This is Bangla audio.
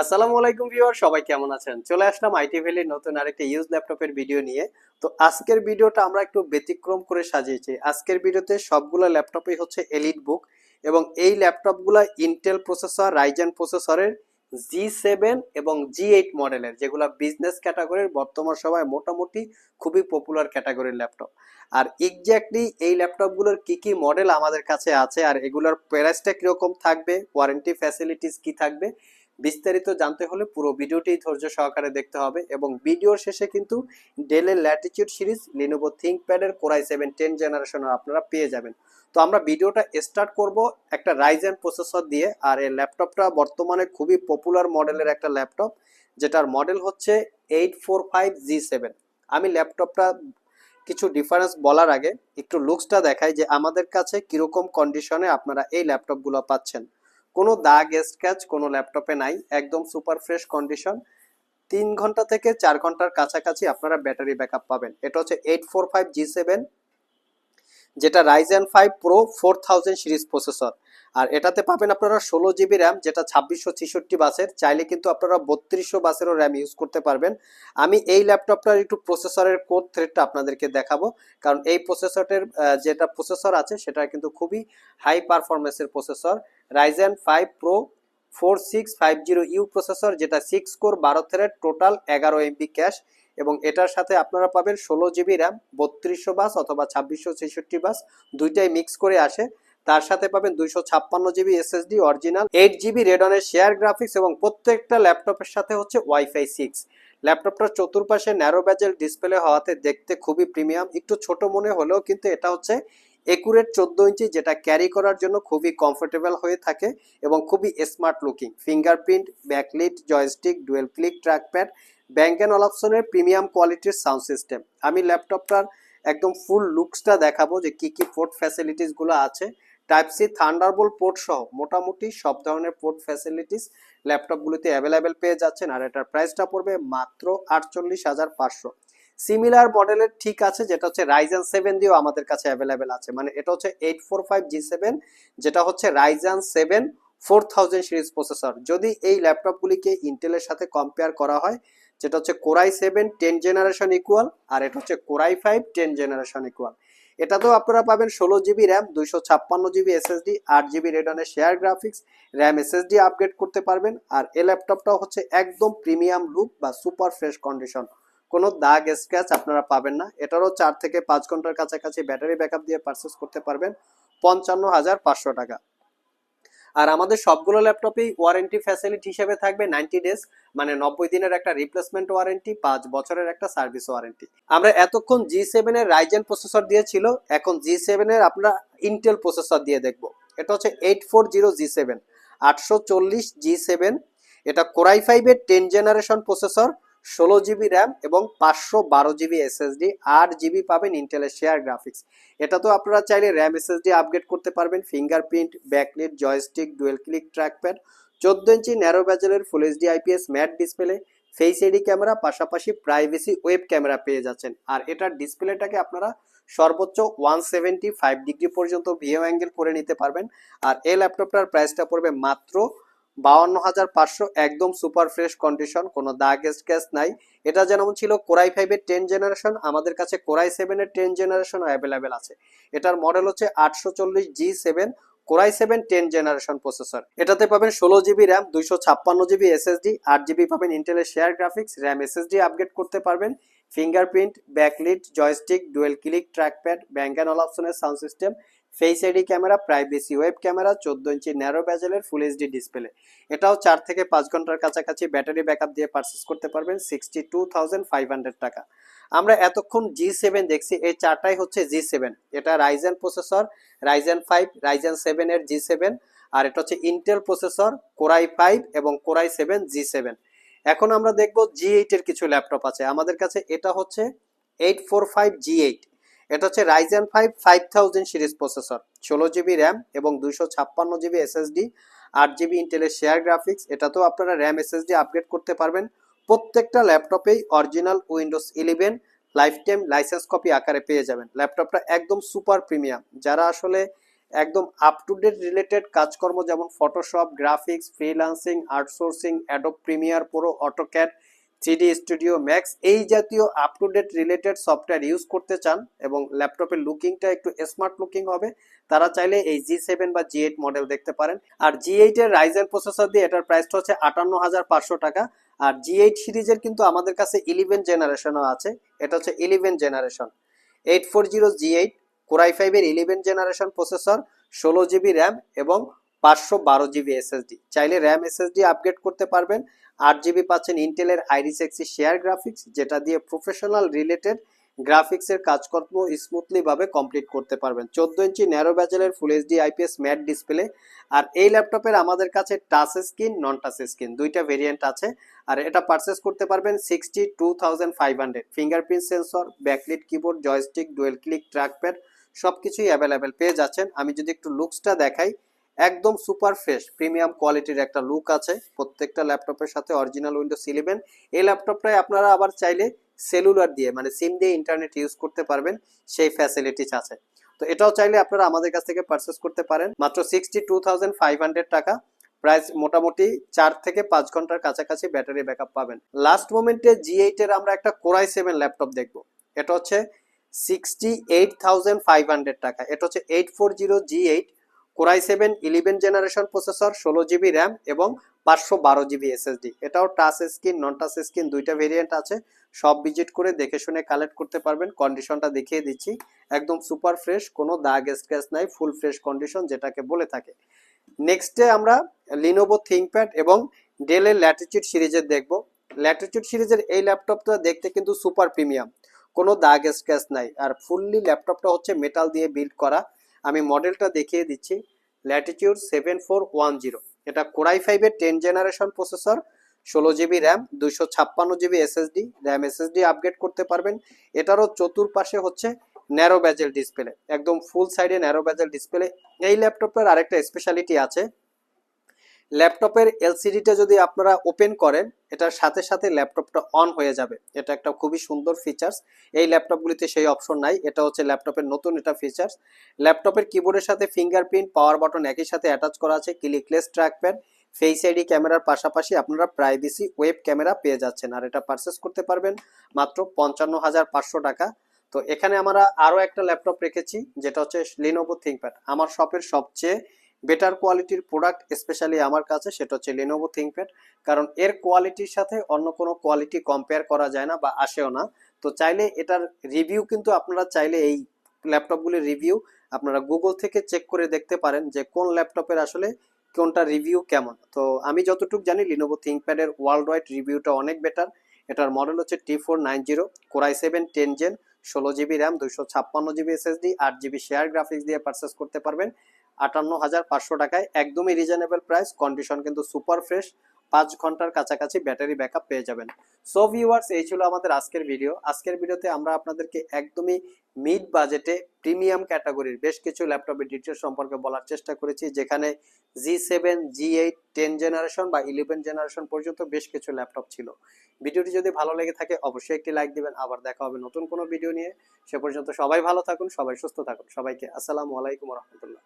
আসসালামু আলাইকুম ভিউয়ার, সবাই কেমন আছেন? চলে আসলাম আইটি ভ্যালির নতুন আরেকটা ইউজ ল্যাপটপের ভিডিও নিয়ে। তো আজকের ভিডিওটা আমরা একটু ব্যতিক্রম করে সাজিয়েছি। আজকের ভিডিওতে সবগুলো ল্যাপটপই হচ্ছে এলিট বুক এবং এই ল্যাপটপগুলো ইন্টেল প্রসেসর রাইজেন প্রসেসরের জি সেভেন এবং জি এইট মডেলের যেগুলো বিজনেস ক্যাটাগরির বর্তমান সময় মোটামুটি খুবই পপুলার ক্যাটাগরির ল্যাপটপ আর এক্স্যাক্টলি এই ল্যাপটপগুলোর কি কি মডেল আমাদের কাছে আছে আর এগুলোর প্রাইসটা কীরকম থাকবে ওয়ারেন্টি ফ্যাসিলিটিস কি থাকবে বিস্তারিত জানতে হলে পুরো ভিডিওটি ধৈর্য সহকারে দেখতে হবে এবং ভিডিওর শেষে কিন্তু ডেলের ল্যাটিচিউড সিরিজ লিনোভো থিঙ্কপ্যাডের কোরাই সেভেন টেন জেনারেশনের আপনারা পেয়ে যাবেন। তো আমরা ভিডিওটা স্টার্ট করব একটা রাইজেন প্রসেসর দিয়ে, আর এই ল্যাপটপটা বর্তমানে খুবই পপুলার মডেলের একটা ল্যাপটপ যেটার মডেল হচ্ছে eight four five G seven আমি ল্যাপটপটা কিছু ডিফারেন্স বলার আগে একটু লুকসটা দেখাই যে আমাদের কাছে কীরকম কন্ডিশনে আপনারা এই ল্যাপটপগুলো পাচ্ছেন। কোনো দাগ স্ক্র্যাচ কোনো ল্যাপটপে নাই, একদম সুপার ফ্রেশ কন্ডিশন তিন ঘণ্টা থেকে চার ঘণ্টার কাছাকাছি আপনারা ব্যাটারি ব্যাকআপ পাবেন। এটা হচ্ছে eight four five G seven যেটা Ryzen five pro four thousand series processor আর এটাতে পাবেন আপনারা ষোলো জিবি র্যাম যেটা ছাব্বিশশো ছেষট্টি বাসের। চাইলে কিন্তু আপনারা বত্রিশশো বাসেরও র্যাম ইউজ করতে পারবেন। আমি এই ল্যাপটপটার একটু প্রসেসরের কোড থ্রেডটা আপনাদেরকে দেখাবো। কারণ এই প্রসেসরের যেটা প্রসেসর আছে, সেটা কিন্তু খুবই হাই পারফরমেন্সের processor Ryzen five pro four six five zero U processor যেটা সিক্স কোর বারো থ্রেড টোটাল এগারো এমবি ক্যাশ এবং এটার সাথে আপনারা পাবেন ষোলো জিবি র্যাম বত্রিশশো বাস অথবা ছাব্বিশশো ছেষট্টি বাস, দুইটাই মিক্স করে আসে। তার সাথে পাবেন দুইশো ছাপ্পান্ন GB SSD original eight GB রেডনের share graphics এবং প্রত্যেকটা ল্যাপটপের সাথে হচ্ছে ওয়াইফাই সিক্স ল্যাপটপটার চতুর্পাশে ন্যারো ব্যাজেল ডিসপ্লে হওয়াতে দেখতে খুবই প্রিমিয়াম একটু ছোট মনে হলেও কিন্তু এটা হচ্ছে একুরেট চোদ্দ ইঞ্চি, যেটা ক্যারি করার জন্য খুবই কমফোর্টেবল হয়ে থাকে এবং খুবই smart looking fingerprint backlit joystick dual click trackpad Bang and অপশনের প্রিমিয়াম কোয়ালিটির সাউন্ড সিস্টেম আমি ল্যাপটপটার একদম ফুল লুকসটা দেখাবো যে কি কি পোর্ট ফ্যাসিলিটিসগুলো আছে। টাইপ সি থান্ডারবোল্ট পোর্ট সহ মোটামুটি সব ধরনের পোর্ট ফ্যাসিলিটিস ল্যাপটপগুলোতে অ্যাভেলেবেল পেয়ে যাচ্ছেন আর এটার প্রাইসটা পড়বে মাত্র আটচল্লিশ হাজার পাঁচশো। সিমিলার মডেলের ঠিক আছে, যেটা হচ্ছে রাইজেন সেভেন দিয়েও আমাদের কাছে অ্যাভেলেবেল আছে। মানে এটা হচ্ছে eight four five G seven যেটা হচ্ছে Ryzen seven four thousand series processor যদি এই ল্যাপটপগুলিকে ইন্টেলের সাথে কম্পেয়ার করা হয়, যেটা হচ্ছে core i seven ten generation equal আর এটা হচ্ছে core i five ten generation equal এটাতেও আপনারা পাবেন ষোলো জিবি র্যাম, দুইশো ছাপ্পান্ন জিবি এসএসডি, আট GB রেডনের share graphics, RAM SSD upgrade করতে পারবেন, আর এ ল্যাপটপটাও হচ্ছে একদম প্রিমিয়াম লুক বা সুপার ফ্রেশ কন্ডিশন। কোনো দাগ, স্ক্র্যাচ আপনারা পাবেন না। এটারও চার থেকে পাঁচ ঘণ্টার কাছাকাছি ব্যাটারি ব্যাকআপ দিয়ে পারচেস করতে পারবেন, পঞ্চান্ন হাজার পাঁচশো টাকা। আর আমাদের সবগুলো ল্যাপটপেই ওয়ারেন্টি ফ্যাসিলিটি হিসেবে থাকবে নাইনটি ডেজ মানে নব্বই দিনের একটা রিপ্লেসমেন্ট ওয়ারেন্টি পাঁচ বছরের একটা সার্ভিস ওয়ারেন্টি আমরা এতক্ষণ জি সেভেনের রাইজেন প্রসেসর দিয়েছিল, এখন জি সেভেনের আমরা ইন্টেল প্রসেসর দিয়ে দেখব। এটা হচ্ছে eight four zero G seven আটশো চল্লিশ জি সেভেন এটা কোরাই ফাইভের টেন জেনারেশন প্রসেসর ষোলো জিবি র্যাম এবং পাঁচশো বারো জিবি এসএসডি আট জিবি পাবেন ইন্টেলের শেয়ার গ্রাফিক্স এটা তো আপনারা চাইলে র্যাম এসএসডি আপগ্রেড করতে পারবেন fingerprint backlit joystick dual click trackpad চোদ্দ ইঞ্চি narrow ব্যাজেলের full HD IPS matte display face ID camera পাশাপাশি প্রাইভেসি ওয়েব ক্যামেরা পেয়ে যাচ্ছেন। আর এটার ডিসপ্লেটাকে আপনারা সর্বোচ্চ ওয়ান সেভেন্টি ফাইভ ডিগ্রি পর্যন্ত ভিও অ্যাঙ্গেল করে নিতে পারবেন। আর এই ল্যাপটপটার প্রাইসটা পড়বে মাত্র বাউন্ন হাজার পাঁচশো একদম সুপার ফ্রেশ কন্ডিশন, কোনো দাগ স্ক্যাচ নাই। এটা যেমন ছিল কোরাই ফাইভের টেন জেনারেশন, আমাদের কাছে কোরাই সেভেনের টেন জেনারেশন অ্যাভেলেবেল আছে। এটার মডেল হচ্ছে আটশো চল্লিশ G seven, core i seven ten generation processor. এটাতে পাবেন ষোলো জিবি র্যাম, দুইশো ছাপ্পান্ন জিবি এসএসডি, আট জিবি পাবেন ইন্টেলের share graphics, RAM SSD upgrade করতে পারবেন। Fingerprint, backlit, joystick, dual click, trackpad, bank and all অপশনের sound system face ID camera privacy web camera চোদ্দ ইঞ্চি ন্যারো ব্যাজেলের ফুল এইচডি ডিসপ্লে এটাও চার থেকে পাঁচ ঘণ্টার কাছাকাছি ব্যাটারি ব্যাকআপ দিয়ে পারচেস করতে পারবেন sixty two thousand five hundred টাকা। আমরা এতক্ষণ জি সেভেন দেখছি, এই চারটাই হচ্ছে জি সেভেন এটা Ryzen processor Ryzen five Ryzen seven এর জি সেভেন আর এটা হচ্ছে Intel processor core i five এবং core i seven G seven এখন আমরা দেখব জি এইট এর কিছু ল্যাপটপ আছে। আমাদের কাছে এটা হচ্ছে eight four five G eight এটা হচ্ছে Ryzen five five thousand series processor ষোলো জিবি র্যাম এবং দুশো ছাপ্পান্ন জিবি এসএসডি আট জিবি ইন্টেলের শেয়ার গ্রাফিক্স এটাতেও আপনারা র্যাম এসএসডি আপগ্রেড করতে পারবেন। প্রত্যেকটা ল্যাপটপেই original Windows eleven lifetime licence copy আকারে পেয়ে যাবেন। ল্যাপটপটা একদম সুপার প্রিমিয়াম যারা আসলে একদম আপ টু ডেট রিলেটেড কাজকর্ম যেমন Photoshop graphics freelancing outsourcing Adobe Premiere Pro AutoCAD three D studio max এই জাতীয় up to date related software use করতে চান এবং ল্যাপটপের লুকিংটা একটু স্মার্ট লুকিং হবে, তারা চাইলে এই জি সেভেন বা জি এইট মডেল দেখতে পারেন। আর জি এইট এর রাইজেন প্রসেসর দিয়ে এটার প্রাইসটা হচ্ছে আটান্ন হাজার পাঁচশো টাকা। আর জি এইট সিরিজের কিন্তু আমাদের কাছে ইলেভেন জেনারেশনও আছে, এটা হচ্ছে eleven generation eight four zero G eight core i ফাইভের ইলেভেন জেনারেশন প্রসেসর ষোলো জিবি র্যাম এবং পাঁচশো বারো জিবি এসএসডি চাইলে র্যাম এসএসডি আপগ্রেড করতে পারবেন। আট জিবি পাচ্ছেন ইন্টেলের আইরিস এক্সি শেয়ার গ্রাফিক্স যেটা দিয়ে প্রফেশনাল রিলেটেড গ্রাফিক্সের কাজকর্ম স্মুথলি ভাবে কমপ্লিট করতে পারবেন। চোদ্দ ইঞ্চি narrow ব্যাচেলের full HD IPS matte display আর এই ল্যাপটপের আমাদের কাছে touch screen non touch screen দুইটা ভেরিয়েন্ট আছে। আর এটা পারচেস করতে পারবেন sixty two thousand five hundred fingerprint sensor backlit keyboard joystick dual click trackpad সব কিছুই অ্যাভেলেবেল পেয়ে যাচ্ছেন। আমি যদি একটু লুকসটা দেখাই একদম সুপার ফ্রেশ, প্রিমিয়াম কোয়ালিটির একটা লুক আছে। প্রত্যেকটা ল্যাপটপের সাথে অরিজিনাল উইন্ডোজ ইলেভেন এই ল্যাপটপটাই আপনারা আবার চাইলে সেলুলার দিয়ে মানে সিম দিয়ে ইন্টারনেট ইউজ করতে পারবেন, সেই ফ্যাসিলিটিস আছে। তো এটাও চাইলে আপনারা আমাদের কাছ থেকে পারচেস করতে পারেন। মাত্র sixty two thousand five hundred টাকা। প্রাইস মোটামুটি চার থেকে পাঁচ ঘণ্টার কাছাকাছি ব্যাটারি ব্যাকআপ পাবেন। লাস্ট মোমেন্টে জি এইট এর আমরা একটা কোরাই সেভেন ল্যাপটপ দেখব। এটা হচ্ছে sixty eight thousand five hundred টাকা। এটা হচ্ছে eight four zero G eight core i seven, eleven generation processor, ষোলো জিবি র্যাম এবং পাঁচশো বারো জিবি এসএসডি। এটাও touch screen non touch screen দুইটা ভেরিয়েন্ট আছে। সব ভিজিট করে দেখে শুনে কালেক্ট করতে পারবেন। কন্ডিশনটা দেখিয়ে দিচ্ছি। একদম সুপার ফ্রেশ কোনো দাগ স্ক্র্যাচ নাই ফুল ফ্রেশ কন্ডিশন যেটাকে বলে থাকে। নেক্সটে আমরা লিনোভো থিঙ্কপ্যাড এবং ডেলের ল্যাটিচিউড সিরিজের দেখব। ল্যাটিচিউড সিরিজের এই ল্যাপটপটা দেখতে কিন্তু সুপার প্রিমিয়াম কোনো দাগ স্ক্র্যাচ নাই। আর ফুললি ল্যাপটপটা হচ্ছে মেটাল দিয়ে বিল্ড করা। আমি মডেলটা দেখিয়ে দিচ্ছি। Latitude seven four one zero এটা কোরাই ফাইভের টেন জেনারেশন প্রসেসর ষোলো জিবি র্যাম দুশো ছাপ্পান্ন GB SSD RAM SSD upgrade করতে পারবেন। এটারও চতুর্পাশে হচ্ছে ন্যারো ব্যাজেল ডিসপ্লে একদম ফুল সাইডে ন্যারো ব্যাজেল ডিসপ্লে এই ল্যাপটপের আরেকটা স্পেশালিটি আছে। ল্যাপটপের এলসিডিটা যদি আপনারা ওপেন করেন, এটার সাথে সাথে ল্যাপটপটা অন হয়ে যাবে। এটা একটা খুবই সুন্দর ফিচার্স এই ল্যাপটপগুলিতে সেই অপশন নাই। এটা হচ্ছে ল্যাপটপের নতুন এটা ফিচার্স ল্যাপটপের কিবোর্ডের সাথে ফিঙ্গারপ্রিন্ট পাওয়ার বাটন একই সাথে অ্যাটাচ করা আছে। ক্লিকলেস ট্র্যাকপ্যাড ফেস আইডি ক্যামেরার পাশাপাশি আপনারা প্রাইভেসি ওয়েব ক্যামেরা পেয়ে যাচ্ছেন। আর এটা পারচেস করতে পারবেন মাত্র পঞ্চান্ন হাজার পাঁচশো টাকা। তো এখানে আমরা আরও একটা ল্যাপটপ রেখেছি, যেটা হচ্ছে লিনোভো থিঙ্কপ্যাড আমার শপের সবচেয়ে বেটার কোয়ালিটির প্রোডাক্ট স্পেশালি আমার কাছে, সেটা হচ্ছে লেনোভো থিঙ্কপ্যাড কারণ এর কোয়ালিটির সাথে অন্য কোনো কোয়ালিটি কম্পেয়ার করা যায় না বা আসেও না। তো চাইলে এটার রিভিউ কিন্তু আপনারা চাইলে এই ল্যাপটপগুলির রিভিউ আপনারা গুগল থেকে চেক করে দেখতে পারেন যে কোন ল্যাপটপের আসলে কোনটা রিভিউ কেমন। তো আমি যতটুকু জানি লিনোভো থিঙ্কপ্যাডের ওয়ার্ল্ড ওয়াইড রিভিউটা অনেক বেটার এটার মডেল হচ্ছে T four nine zero core i seven ten gen ষোলো জিবি র্যাম দুইশো ছাপ্পান্ন জিবি এসএসডি আট জিবি শেয়ার গ্রাফিক্স দিয়ে পারচেস করতে পারবেন। আটান্ন হাজার পাঁচশো টাকায় একদমই রিজনেবল প্রাইস কন্ডিশন কিন্তু সুপার ফ্রেশ পাঁচ ঘণ্টার কাছাকাছি ব্যাটারি ব্যাকআপ পেয়ে যাবেন। সো ভিউয়ার্স এই ছিল আমাদের আজকের ভিডিও আজকের ভিডিওতে আমরা আপনাদেরকে একদমই মিড বাজেটে প্রিমিয়াম ক্যাটাগরির বেশ কিছু ল্যাপটপের ডিটেলস সম্পর্কে বলার চেষ্টা করেছি, যেখানে G seven G eight ten generation বা ইলেভেন জেনারেশন পর্যন্ত বেশ কিছু ল্যাপটপ ছিল। ভিডিওটি যদি ভালো লেগে থাকে, অবশ্যই একটি লাইক দিবেন। আবার দেখা হবে নতুন কোনো ভিডিও নিয়ে। সে পর্যন্ত সবাই ভালো থাকুন, সবাই সুস্থ থাকুন। সবাইকে আসসালামু আলাইকুম রহমতুল্লাহ।